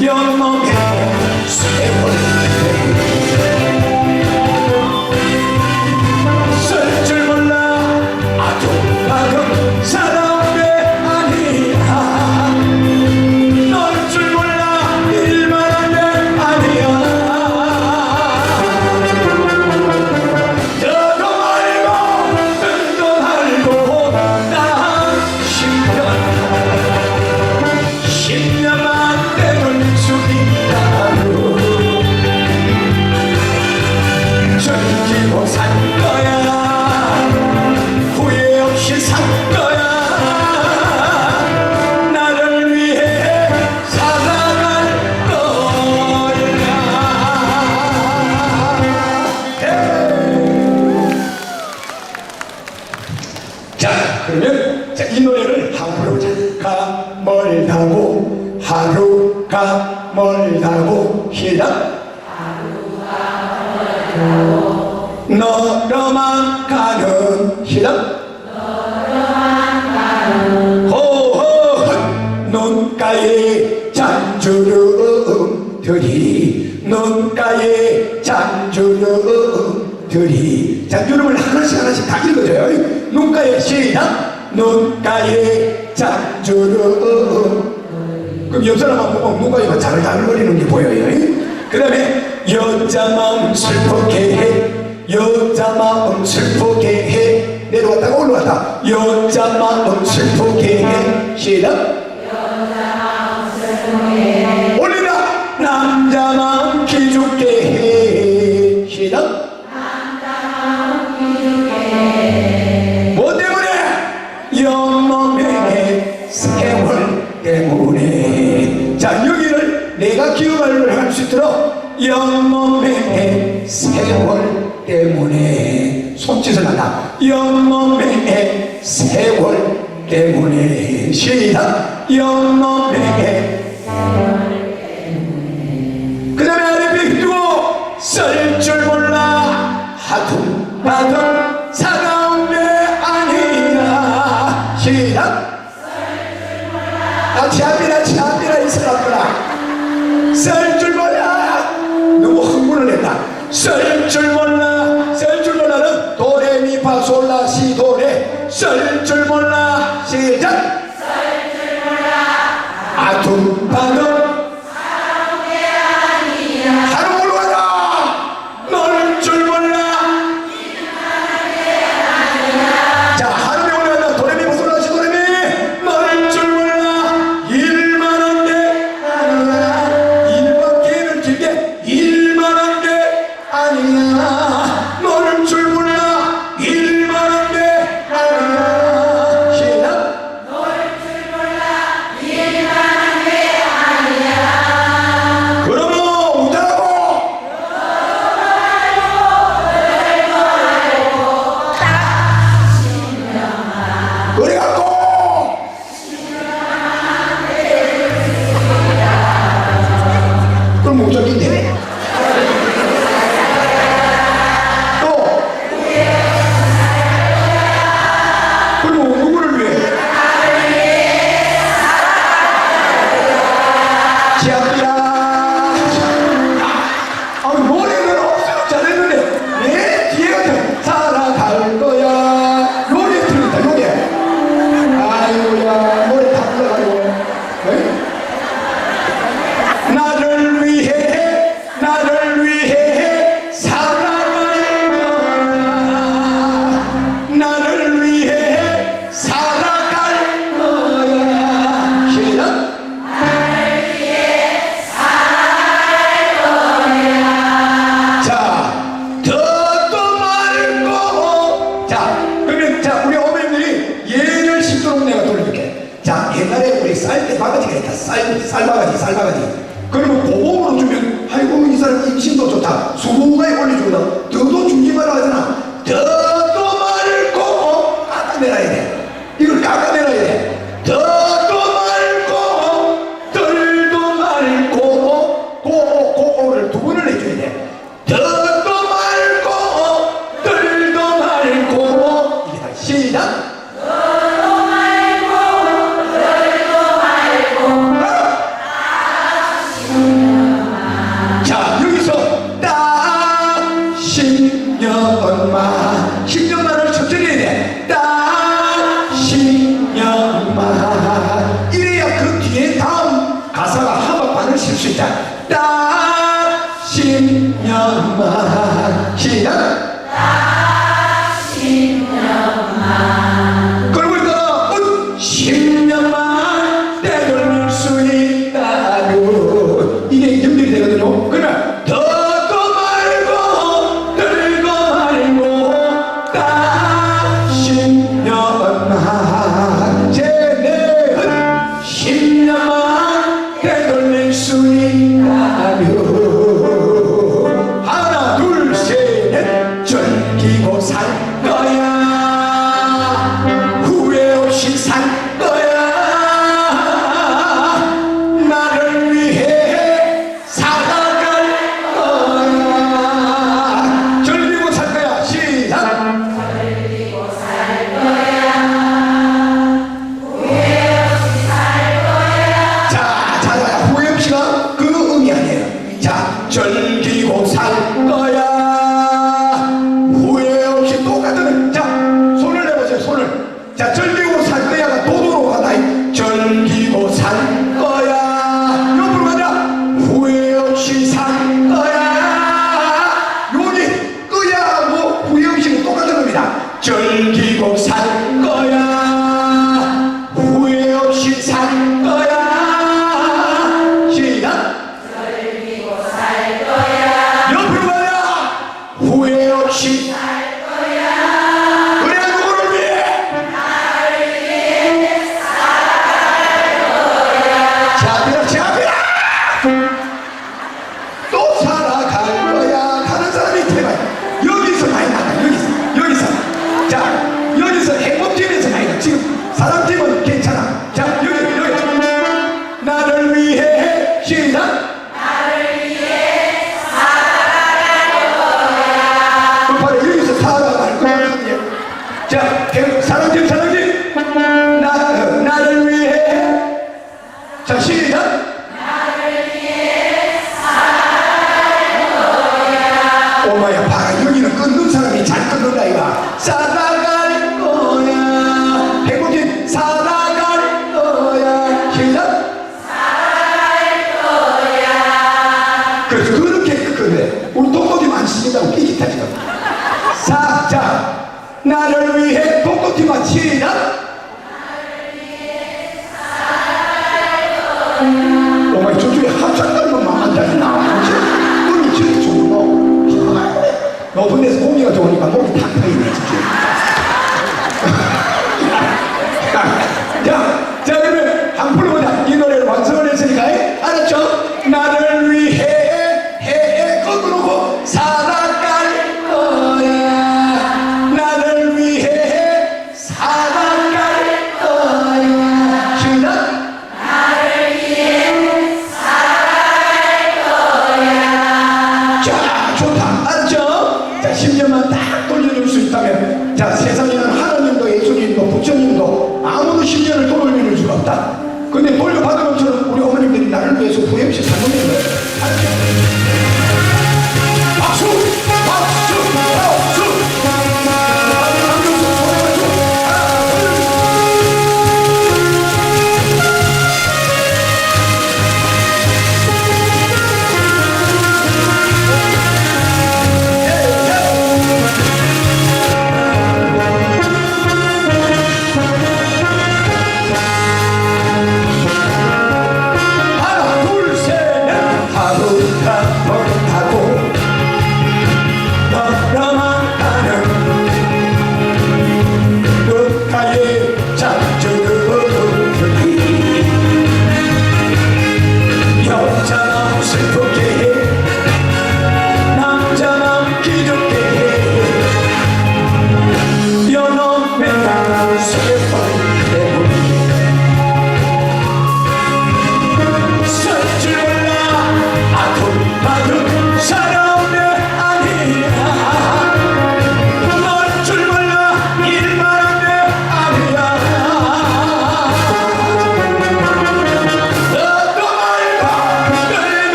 숨겨놓은 세월 그러면 자, 이 노래를 하루가 멀다고. 하루가 멀다고. 시작. 너로만 가는 시작. 호호. 눈가에 잔주름 들이. 눈가에 잔주름 들이 자 주름을 하나씩 하나씩 다 읽어줘요. 눈가에 시작 눈가에 잔주름 그럼 옆 사람하고 보면 눈가에 막 자글자글거리는 게 보여요. 그 다음에 여자 마음 슬프게 해. 여자 마음 슬프게 해. 내려왔다가 올라왔다. 여자 마음 슬프게 해. 시작. 세월 때문에 시작. 영놈에게 그 다음에 아래 비두고 쓸 줄 몰라. 하도 받은 চুল মোল্লা 살바가지 살바가지 그리고 보험으로 주면, 아이고, 이 사람 임신도 좋다. 수고가에 올려주거나 자, 계속 사랑진, 사랑팀 나, 어, 나를 위해. 자, 시작. 오마야 봐라 여기는 끊는 사람이 잘 끊는다 이거 살아갈 거야. 백호팀 살아갈 거야. 시작. 살아갈 거야 그래서 그렇게 끊네. 우리 동거팀 안 쓰신다고 vamos continuar tirando 다 돌려줄 수 있다면 자 세상에는 하나님도 예수님도 뭐 부처님도 뭐 아무도 심년을 돌려줄 수가 없다. 근데 돌려받은 것처럼 우리 어머님들이 나를 위해서 부회없이 살고 있는 거예요